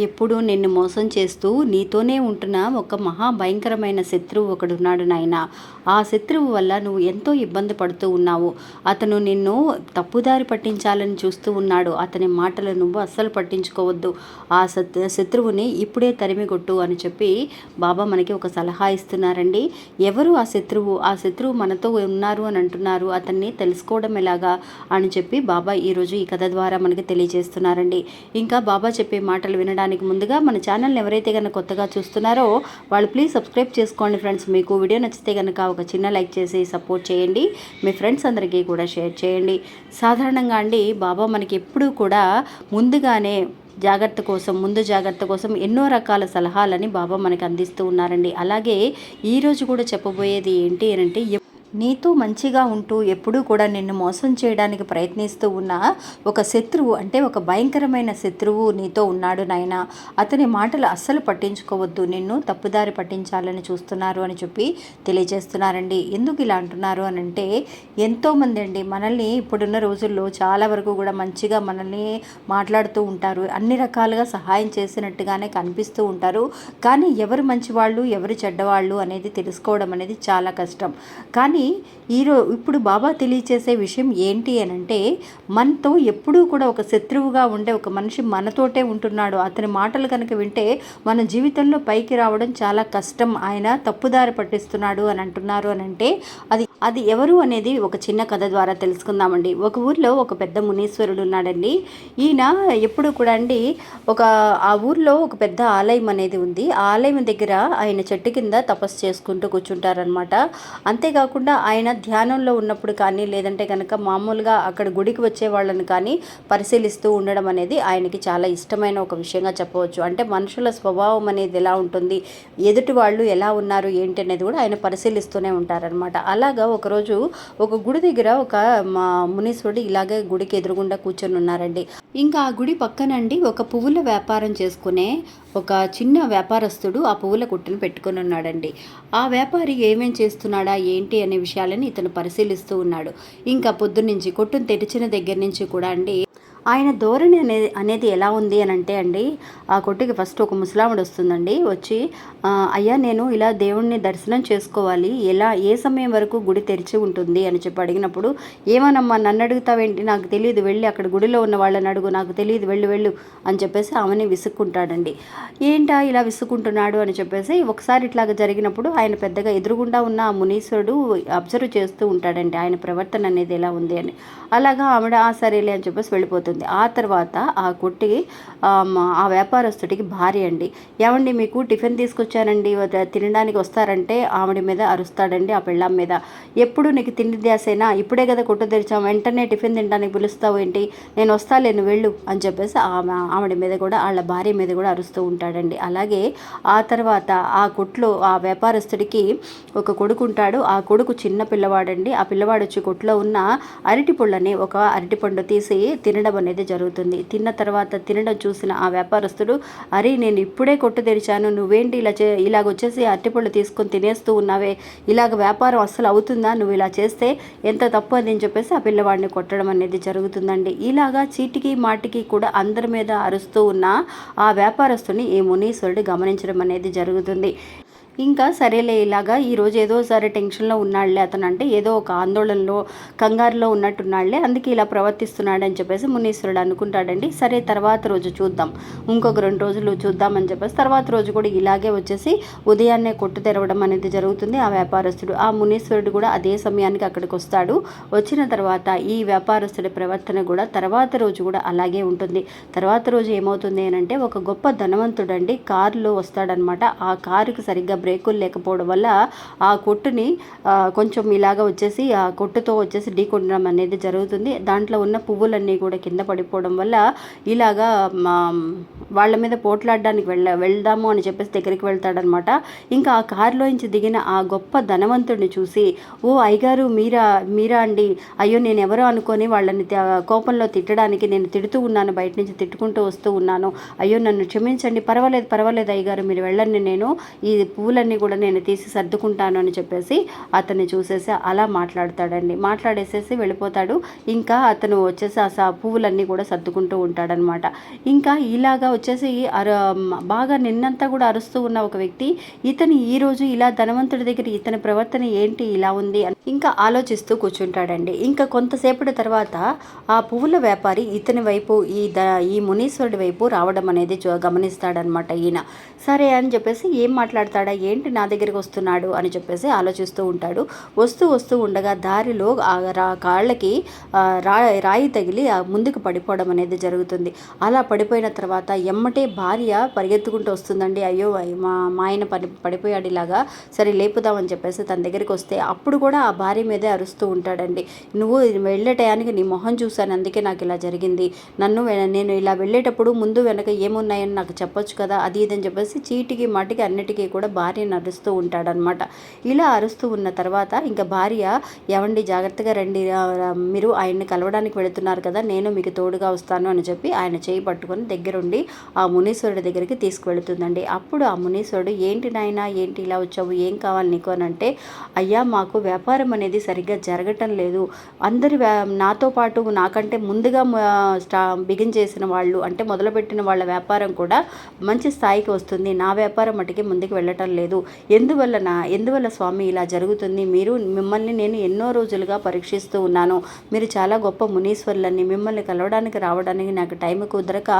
ఎప్పుడు నిన్ను మోసం చేస్తూ నీతోనే ఉంటున్న ఒక మహా భయంకరమైన శత్రువు ఒకడున్నాడు నాయన. ఆ శత్రువు వల్ల నువ్వు ఎంతో ఇబ్బంది పడుతూ ఉన్నావు. అతను నిన్ను తప్పుదారి పట్టించాలని చూస్తూ ఉన్నాడు. అతని మాటలు నువ్వు అస్సలు పట్టించుకోవద్దు. ఆ శత్రువుని ఇప్పుడే తరిమిగొట్టు అని చెప్పి బాబా మనకి ఒక సలహా ఇస్తున్నారండి. ఎవరు ఆ శత్రువు? ఆ శత్రువు మనతో ఉన్నారు అని అంటున్నారు. అతన్ని తెలుసుకోవడం ఎలాగా అని చెప్పి బాబా ఈరోజు ఈ కథ ద్వారా మనకి తెలియజేస్తున్నారండి. ఇంకా బాబా చెప్పే మాటలు వినడానికి ముందుగా మన ఛానల్ని ఎవరైతే కనుక కొత్తగా చూస్తున్నారో వాళ్ళు ప్లీజ్ సబ్స్క్రైబ్ చేసుకోండి ఫ్రెండ్స్. మీకు వీడియో నచ్చితే కనుక ఒక చిన్న లైక్ చేసి సపోర్ట్ చేయండి. మీ ఫ్రెండ్స్ అందరికీ కూడా షేర్ చేయండి. సాధారణంగా అండి బాబా మనకి ఎప్పుడూ కూడా ముందుగానే జాగ్రత్త కోసం ముందు జాగ్రత్త కోసం ఎన్నో రకాల సలహాలని బాబా మనకి అందిస్తూ ఉన్నారండి. అలాగే ఈరోజు కూడా చెప్పబోయేది ఏంటి అని అంటే నీతో మంచిగా ఉంటూ ఎప్పుడూ కూడా నిన్ను మోసం చేయడానికి ప్రయత్నిస్తూ ఉన్న ఒక శత్రువు అంటే ఒక భయంకరమైన శత్రువు నీతో ఉన్నాడు నాయన. అతని మాటలు అస్సలు పట్టించుకోవద్దు. నిన్ను తప్పుదారి పట్టించాలని చూస్తున్నారు అని చెప్పి తెలియజేస్తున్నారండి. ఎందుకు ఇలా అంటున్నారు అని అంటే ఎంతోమంది అండి మనల్ని ఇప్పుడున్న రోజుల్లో చాలా వరకు కూడా మంచిగా మనల్ని మాట్లాడుతూ ఉంటారు. అన్ని రకాలుగా సహాయం చేసినట్టుగానే కనిపిస్తూ ఉంటారు. కానీ ఎవరు మంచివాళ్ళు ఎవరు చెడ్డవాళ్ళు అనేది తెలుసుకోవడం అనేది చాలా కష్టం. కానీ ఈరో ఇప్పుడు బాబా తెలియచేసే విషయం ఏంటి అని అంటే మనతో ఎప్పుడూ కూడా ఒక శత్రువుగా ఉండే ఒక మనిషి మనతోటే ఉంటున్నాడు. అతని మాటలు కనుక వింటే మన జీవితంలో పైకి రావడం చాలా కష్టం. ఆయన తప్పుదారి పట్టిస్తున్నాడు అని అంటున్నారు అని అంటే అది అది ఎవరు అనేది ఒక చిన్న కథ ద్వారా తెలుసుకుందామండి. ఒక ఊర్లో ఒక పెద్ద మునీశ్వరుడు ఉన్నాడండి. ఈయన ఎప్పుడు కూడా అండి ఒక ఆ ఊర్లో ఒక పెద్ద ఆలయం అనేది ఉంది. ఆ ఆలయం దగ్గర ఆయన చెట్టు కింద తపస్సు చేసుకుంటూ కూర్చుంటారనమాట అంతేకాకుండా ఆయన ధ్యానంలో ఉన్నప్పుడు కానీ లేదంటే కనుక మామూలుగా అక్కడ గుడికి వచ్చే వాళ్ళని కానీ పరిశీలిస్తూ ఉండడం అనేది ఆయనకి చాలా ఇష్టమైన ఒక విషయంగా చెప్పవచ్చు. అంటే మనుషుల స్వభావం అనేది ఎలా ఉంటుంది ఎదుటి వాళ్ళు ఎలా ఉన్నారు ఏంటి అనేది కూడా ఆయన పరిశీలిస్తూనే ఉంటారనమాట అలాగా ఒకరోజు ఒక గుడి దగ్గర ఒక మా మునీశ్వరుడు ఇలాగే గుడికి ఎదురుగుండా కూర్చొని ఉన్నారండి. ఇంకా ఆ గుడి పక్కనండి ఒక పువ్వుల వ్యాపారం చేసుకునే ఒక చిన్న వ్యాపారస్తుడు ఆ పువ్వుల కుట్టును పెట్టుకొని ఉన్నాడండి. ఆ వ్యాపారి ఏమేం చేస్తున్నాడా ఏంటి అనే విషయాలని ఇతను పరిశీలిస్తూ ఉన్నాడు. ఇంకా పొద్దున్నుంచి కొట్టును తెరిచిన దగ్గర నుంచి కూడా అండి ఆయన ధోరణి అనేది అనేది ఎలా ఉంది అని అంటే అండి ఆ కొట్టుకి ఫస్ట్ ఒక ముసలాముడు వస్తుందండి వచ్చి అయ్యా నేను ఇలా దేవుణ్ణి దర్శనం చేసుకోవాలి ఎలా ఏ సమయం వరకు గుడి తెరిచి ఉంటుంది? అని చెప్పి అడిగినప్పుడు ఏమనమ్మా నన్ను అడుగుతావేంటి? నాకు తెలియదు వెళ్ళి అక్కడ గుడిలో ఉన్న వాళ్ళని అడుగు నాకు తెలియదు వెళ్ళు వెళ్ళు అని చెప్పేసి ఆమెని విసుక్కుంటాడండి. ఏంటా ఇలా విసుక్కుంటున్నాడు? అని చెప్పేసి ఒకసారి ఇట్లాగా జరిగినప్పుడు ఆయన పెద్దగా ఎదురుగుండా ఉన్న ఆ మునీశ్వరుడు అబ్జర్వ్ చేస్తూ ఉంటాడండి ఆయన ప్రవర్తన అనేది ఎలా ఉంది అని. అలాగా ఆవిడ ఆ సరేలే అని చెప్పేసి వెళ్ళిపోతుంది. ఆ తర్వాత ఆ కొట్టి ఆ, వ్యాపారస్తుడికి భార్య అండి. ఏమండి మీకు టిఫిన్ తీసుకొచ్చానండి. తినడానికి వస్తారంటే ఆవిడ మీద అరుస్తాడండి ఆ పెళ్ళాం మీద. ఎప్పుడు నీకు తిండి ధ్యాసేనా ఇప్పుడే కదా కొట్టు తెరిచాం. వెంటనే టిఫిన్ తినడానికి పిలుస్తావు ఏంటి? నేను వస్తాలే నువ్వు వెళ్ళు అని చెప్పేసి ఆవిడ మీద కూడా వాళ్ళ భార్య మీద కూడా అరుస్తూ ఉంటాడండి. అలాగే ఆ తర్వాత ఆ కొట్లో ఆ వ్యాపారస్తుడికి ఒక కొడుకు ఉంటాడు. ఆ కొడుకు చిన్న పిల్లవాడండి. ఆ పిల్లవాడు వచ్చి కొట్లో ఉన్న అరటి పుళ్ళని ఒక అరటి పండు తీసి తినడం అనేది జరుగుతుంది. తిన్న తర్వాత తినడం చూసిన ఆ వ్యాపారస్తుడు అరే నేను ఇప్పుడే కొట్టు తెరిచాను. నువ్వేంటి ఇలా చే ఇలాగ వచ్చేసి అరటిపళ్ళు తీసుకొని తినేస్తూ ఉన్నావే? ఇలాగ వ్యాపారం అస్సలు అవుతుందా? నువ్వు ఇలా చేస్తే ఎంత తప్పు అని చెప్పేసి ఆ పిల్లవాడిని కొట్టడం అనేది జరుగుతుందండి. ఇలాగా చీటికి మాటికి కూడా అందరి మీద అరుస్తూ ఉన్న ఆ వ్యాపారస్తుని ఈ మునీశ్వరుడు గమనించడం అనేది జరుగుతుంది. ఇంకా సరేలే ఇలాగా ఈరోజు ఏదో సరే టెన్షన్లో ఉన్నాడులే అతను అంటే ఏదో ఒక ఆందోళనలో కంగారులో ఉన్నట్టున్నాడులే అందుకే ఇలా ప్రవర్తిస్తున్నాడని చెప్పేసి మునీశ్వరుడు అనుకుంటాడండి. సరే తర్వాత రోజు చూద్దాం. ఇంకొక రెండు రోజులు చూద్దామని చెప్పేసి తర్వాత రోజు కూడా ఇలాగే వచ్చేసి ఉదయాన్నే కొట్టు తెరవడం అనేది జరుగుతుంది ఆ వ్యాపారస్తుడు. ఆ మునీశ్వరుడు కూడా అదే సమయానికి అక్కడికి వస్తాడు. వచ్చిన తర్వాత ఈ వ్యాపారస్తుడి ప్రవర్తన కూడా తర్వాత రోజు కూడా అలాగే ఉంటుంది. తర్వాత రోజు ఏమవుతుంది అని అంటే ఒక గొప్ప ధనవంతుడండి. కారులో వస్తాడనమాట. ఆ కారుకి సరిగ్గా బ్రేకులు లేకపోవడం వల్ల ఆ కొట్టుని కొంచెం ఇలాగ వచ్చేసి ఆ కొట్టుతో వచ్చేసి ఢీకొట్టడం అనేది జరుగుతుంది. దాంట్లో ఉన్న పువ్వులన్నీ కూడా కింద పడిపోవడం వల్ల ఇలాగా మా వాళ్ళ మీద పోట్లాడడానికి వెళ్ళ వెళ్దాము అని చెప్పేసి దగ్గరికి వెళ్తాడనమాట. ఇంకా ఆ కారులోంచి దిగిన ఆ గొప్ప ధనవంతుడిని చూసి ఓ అయ్యగారు మీరా మీరా అండి? అయ్యో నేను ఎవరో అనుకొని వాళ్ళని కోపంలో తిట్టడానికి నేను తిడుతూ ఉన్నాను బయట నుంచి తిట్టుకుంటూ వస్తూ ఉన్నాను. అయ్యో నన్ను క్షమించండి. పర్వాలేదు పర్వాలేదు అయ్యగారు మీరు వెళ్ళండి. నేను ఈ పువ్వులన్నీ కూడా నేను తీసి సర్దుకుంటాను అని చెప్పేసి అతన్ని చూసేసి అలా మాట్లాడతాడండి. మాట్లాడేసేసి వెళ్ళిపోతాడు. ఇంకా అతను వచ్చేసి ఆ పువ్వులన్నీ కూడా సర్దుకుంటూ ఉంటాడనమాట. ఇంకా ఇలాగా వచ్చేసి అర బాగా నిన్నంతా కూడా అరుస్తూ ఉన్న ఒక వ్యక్తి ఇతను ఈ రోజు ఇలా ధనవంతుడి దగ్గర ఇతని ప్రవర్తన ఏంటి ఇలా ఉంది అని ఇంకా ఆలోచిస్తూ కూర్చుంటాడండి. ఇంకా కొంతసేపటి తర్వాత ఆ పువ్వుల వ్యాపారి ఇతని వైపు ఈ ద ఈ మునీశ్వరుడి వైపు రావడం అనేది గమనిస్తాడనమాట ఈయన. సరే అని చెప్పేసి ఏం మాట్లాడతాడా ఏంటి నా దగ్గరికి వస్తున్నాడు అని చెప్పేసి ఆలోచిస్తూ ఉంటాడు. వస్తూ వస్తూ ఉండగా దారిలో ఆ రా కాళ్ళకి రా రాయి తగిలి ఆ ముందుకు పడిపోవడం అనేది జరుగుతుంది. అలా పడిపోయిన తర్వాత ఎమ్మటే భార్య పరిగెత్తుకుంటూ వస్తుందండి. అయ్యో మా మా ఆయన పడి పడిపోయాడు ఇలాగా. సరే లేపుదామని చెప్పేసి తన దగ్గరికి వస్తే అప్పుడు కూడా ఆ భార్య మీదే అరుస్తూ ఉంటాడండి. నువ్వు వెళ్ళే టయానికి నీ మొహం చూశాను అందుకే నాకు ఇలా జరిగింది. నన్ను నేను ఇలా వెళ్ళేటప్పుడు ముందు వెనక ఏమున్నాయని నాకు చెప్పొచ్చు కదా అది ఇది అని చెప్పేసి చీటికి మాటికి అన్నిటికీ కూడా భార్య భార్యను అరుస్తూ ఉంటాడనమాట ఇలా అరుస్తూ ఉన్న తర్వాత ఇంకా భార్య ఎవండి జాగ్రత్తగా రండి. మీరు ఆయన్ని కలవడానికి వెళుతున్నారు కదా నేను మీకు తోడుగా వస్తాను అని చెప్పి ఆయన చేయి పట్టుకొని దగ్గరుండి ఆ మునీశ్వరుడి దగ్గరికి తీసుకువెళుతుందండి. అప్పుడు ఆ మునీశ్వరుడు ఏంటి నాయనా ఏంటి ఇలా వచ్చావు ఏం కావాలి నీకు? అని అంటే అయ్యా మాకు వ్యాపారం అనేది సరిగ్గా జరగటం లేదు. అందరి వ్యా- నాతో పాటు నాకంటే ముందుగా స్టా బిగిన్ చేసిన వాళ్ళు అంటే మొదలుపెట్టిన వాళ్ళ వ్యాపారం కూడా మంచి స్థాయికి వస్తుంది. నా వ్యాపారం మటుకి ముందుకు వెళ్ళటం లేదు. ఎందువలన ఎందువల్ల స్వామి ఇలా జరుగుతుంది? మీరు మిమ్మల్ని నేను ఎన్నో రోజులుగా పరీక్షిస్తూ ఉన్నాను. మీరు చాలా గొప్ప మునీశ్వరులని మిమ్మల్ని కలవడానికి రావడానికి నాకు టైం కుదరక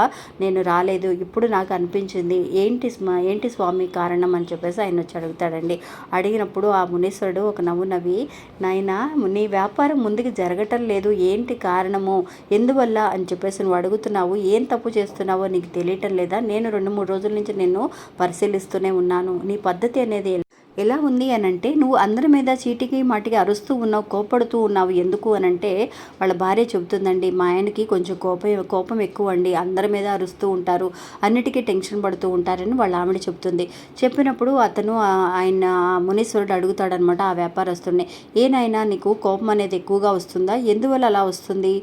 నేను రాలేదు. ఇప్పుడు నాకు అనిపించింది ఏంటి ఏంటి స్వామి కారణం? అని చెప్పేసి ఆయన వచ్చి అడుగుతాడండి. అడిగినప్పుడు ఆ మునీశ్వరుడు ఒక నవ్వు నవ్వి నాయనా నీ వ్యాపారం ముందుకు జరగటం లేదు. ఏంటి కారణము? ఎందువల్ల? అని చెప్పేసి నువ్వు అడుగుతున్నావు. ఏం తప్పు చేస్తున్నావో నీకు తెలియటం లేదా? నేను రెండు మూడు రోజుల నుంచి నిన్ను పరిశీలిస్తూనే ఉన్నాను. నీ పద్ధతి అనేది ఎలా ఉంది అని అంటే నువ్వు అందరి మీద చీటికి మాటికి అరుస్తూ ఉన్నావు కోపడుతూ ఉన్నావు ఎందుకు అని అంటే వాళ్ళ భార్య చెబుతుందండి మా ఆయనకి కొంచెం కోపం కోపం ఎక్కువ అండి అందరి మీద అరుస్తూ ఉంటారు అన్నిటికీ టెన్షన్ పడుతూ ఉంటారని వాళ్ళ ఆవిడ చెప్తుంది చెప్పినప్పుడు అతను ఆయన మునీశ్వరుడు అడుగుతాడనమాట ఆ వ్యాపారస్తుడిని ఏనాయనా నీకు కోపం అనేది ఎక్కువగా వస్తుందా? ఎందువల్ల అలా వస్తుంది?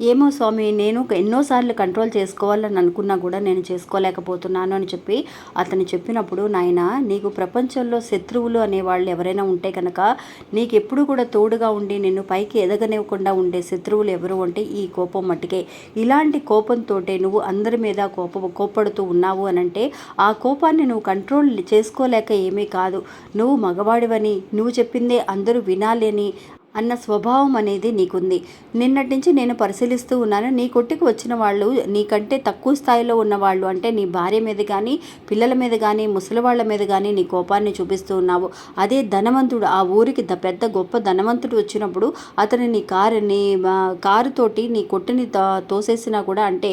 ఏమో స్వామి నేను ఎన్నోసార్లు కంట్రోల్ చేసుకోవాలని అనుకున్నా కూడా నేను చేసుకోలేకపోతున్నాను అని చెప్పి అతను చెప్పినప్పుడు నాయన నీకు ప్రపంచంలో శత్రువులు అనేవాళ్ళు ఎవరైనా ఉంటే కనుక నీకు ఎప్పుడు కూడా తోడుగా ఉండి నిన్ను పైకి ఎదగనివ్వకుండా ఉండే శత్రువులు ఎవరు అంటే ఈ కోపం మట్టుకే ఇలాంటి కోపంతో నువ్వు అందరి మీద కోప కోపడుతూ ఉన్నావు అని అంటే ఆ కోపాన్ని నువ్వు కంట్రోల్ చేసుకోలేక ఏమీ కాదు. నువ్వు మగవాడివని నువ్వు చెప్పిందే అందరూ వినాలి అని అన్న స్వభావం అనేది నీకుంది. నిన్నటి నుంచి నేను పరిశీలిస్తూ ఉన్నాను. నీ కొట్టుకు వచ్చిన వాళ్ళు నీకంటే తక్కువ స్థాయిలో ఉన్న వాళ్ళు అంటే నీ భార్య మీద కానీ పిల్లల మీద కానీ ముసలివాళ్ళ మీద కానీ నీ కోపాన్ని చూపిస్తూ ఉన్నావు. అదే ధనవంతుడు ఆ ఊరికి ద పెద్ద గొప్ప ధనవంతుడు వచ్చినప్పుడు అతను నీ కారు నీ కారుతోటి నీ కొట్టుని తోసేసినా కూడా అంటే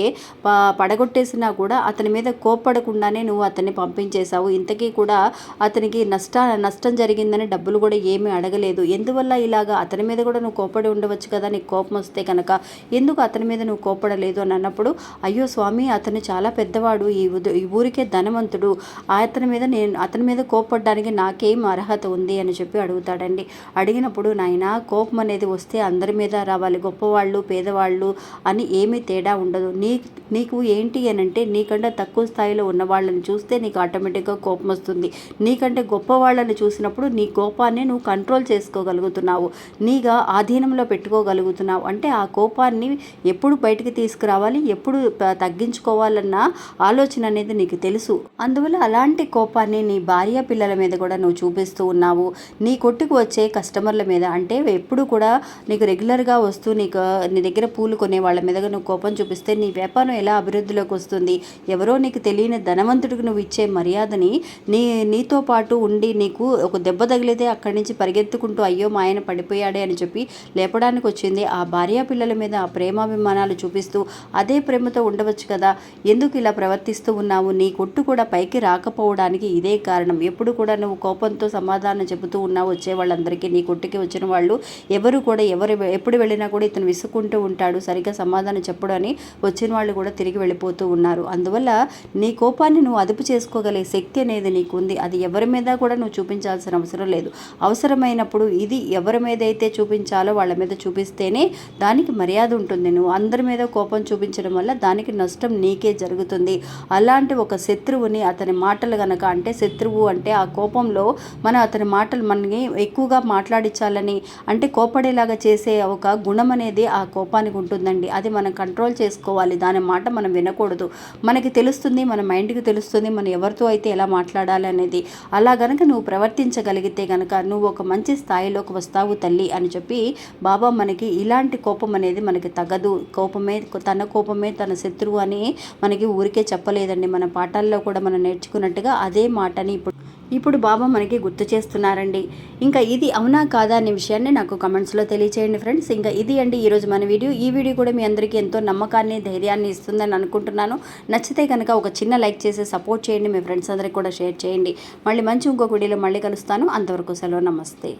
పడగొట్టేసినా కూడా అతని మీద కోప్పడకుండానే నువ్వు అతన్ని పంపించేశావు. ఇంతకీ కూడా అతనికి నష్ట నష్టం జరిగిందని డబ్బులు కూడా ఏమీ అడగలేదు. ఎందువల్ల ఇలాగా అతని మీద కూడా నువ్వు కోపడి ఉండవచ్చు కదా నీకు కోపం వస్తే కనుక. ఎందుకు అతని మీద నువ్వు కోపడలేదు అని అన్నప్పుడు అయ్యో స్వామి అతను చాలా పెద్దవాడు ఈ ఈ ఊరికే ధనవంతుడు. అతని మీద నేను అతని మీద కోపడడానికి నాకేం అర్హత ఉంది అని చెప్పి అడుగుతాడండి. అడిగినప్పుడు నాయన కోపం అనేది వస్తే అందరి మీద రావాలి గొప్పవాళ్ళు పేదవాళ్ళు అని ఏమీ తేడా ఉండదు. నీ నీకు ఏంటి అని అంటే నీకంటే తక్కువ స్థాయిలో ఉన్న వాళ్ళని చూస్తే నీకు ఆటోమేటిక్గా కోపం వస్తుంది. నీకంటే గొప్ప వాళ్ళని చూసినప్పుడు నీ కోపాన్ని నువ్వు కంట్రోల్ చేసుకోగలుగుతున్నావు. నీగా ఆధీనంలో పెట్టుకోగలుగుతున్నావు. అంటే ఆ కోపాన్ని ఎప్పుడు బయటికి తీసుకురావాలి ఎప్పుడు తగ్గించుకోవాలన్న ఆలోచన అనేది నీకు తెలుసు. అందువల్ల అలాంటి కోపాన్ని నీ భార్య పిల్లల మీద కూడా నువ్వు చూపిస్తూ ఉన్నావు. నీ కొట్టుకు వచ్చే కస్టమర్ల మీద. అంటే ఎప్పుడు కూడా నీకు రెగ్యులర్గా వస్తూ నీకు నీ దగ్గర పూలు కొనే వాళ్ళ మీద నువ్వు కోపం చూపిస్తే నీ వ్యాపారం ఎలా అభివృద్ధిలోకి వస్తుంది? ఎవరో నీకు తెలియని ధనవంతుడికి నువ్వు ఇచ్చే మర్యాదని నీ నీతో పాటు ఉండి నీకు ఒక దెబ్బ తగిలితే అక్కడి నుంచి పరిగెత్తుకుంటూ అయ్యో మా ఆయన పడిపోయాడు చనిపోయాడే అని చెప్పి లేపడానికి వచ్చింది ఆ భార్య పిల్లల మీద ఆ ప్రేమాభిమానాలు చూపిస్తూ అదే ప్రేమతో ఉండవచ్చు కదా. ఎందుకు ఇలా ప్రవర్తిస్తూ ఉన్నావు? నీ కొట్టు కూడా పైకి రాకపోవడానికి ఇదే కారణం. ఎప్పుడు కూడా నువ్వు కోపంతో సమాధానం చెబుతూ ఉన్నావు. వచ్చే వాళ్ళందరికీ నీ కొట్టుకి వచ్చిన వాళ్ళు ఎవరు కూడా ఎవరు ఎప్పుడు వెళ్ళినా కూడా ఇతను విసుక్కుంటూ ఉంటాడు. సరిగ్గా సమాధానం చెప్పడు అని వచ్చిన వాళ్ళు కూడా తిరిగి వెళ్ళిపోతూ ఉన్నారు. అందువల్ల నీ కోపాన్ని నువ్వు అదుపు చేసుకోగలిగే శక్తి అనేది నీకుంది. అది ఎవరి మీద కూడా నువ్వు చూపించాల్సిన అవసరం లేదు. అవసరమైనప్పుడు ఇది ఎవరి మీద అయితే చూపించాలో వాళ్ళ మీద చూపిస్తేనే దానికి మర్యాద ఉంటుంది. నువ్వు అందరి మీద కోపం చూపించడం వల్ల దానికి నష్టం నీకే జరుగుతుంది. అలాంటి ఒక శత్రువుని అతని మాటలు గనక అంటే శత్రువు అంటే ఆ కోపంలో మనం అతని మాటలు మనని ఎక్కువగా మాట్లాడించాలని అంటే కోపడేలాగా చేసే ఒక గుణం అనేది ఆ కోపానికి ఉంటుందండి. అది మనం కంట్రోల్ చేసుకోవాలి. దాని మాట మనం వినకూడదు. మనకి తెలుస్తుంది మన మైండ్కి తెలుస్తుంది మనం ఎవరితో అయితే ఎలా మాట్లాడాలి అనేది. అలా గనక నువ్వు ప్రవర్తించగలిగితే గనక నువ్వు ఒక మంచి స్థాయిలోకి వస్తావు తల్లి. అని చెప్పి బాబా మనకి ఇలాంటి కోపం అనేది మనకి తగదు. కోపమే తన కోపమే తన శత్రువు అని మనకి ఊరికే చెప్పలేదండి. మన పాఠాల్లో కూడా మనం నేర్చుకున్నట్టుగా అదే మాటని ఇప్పుడు ఇప్పుడు బాబా మనకి గుర్తు చేస్తున్నారండి. ఇంకా ఇది అవునా కాదా అనే విషయాన్ని నాకు కమెంట్స్లో తెలియచేయండి ఫ్రెండ్స్. ఇంకా ఇది అండి ఈరోజు మన వీడియో. ఈ వీడియో కూడా మీ అందరికీ ఎంతో నమ్మకాన్ని ధైర్యాన్ని ఇస్తుందని అనుకుంటున్నాను. నచ్చితే కనుక ఒక చిన్న లైక్ చేసి సపోర్ట్ చేయండి. మీ ఫ్రెండ్స్ అందరికి కూడా షేర్ చేయండి. మళ్ళీ మంచి ఇంకొక వీడియోలో మళ్ళీ కలుస్తాను. అంతవరకు సెలవు. నమస్తే.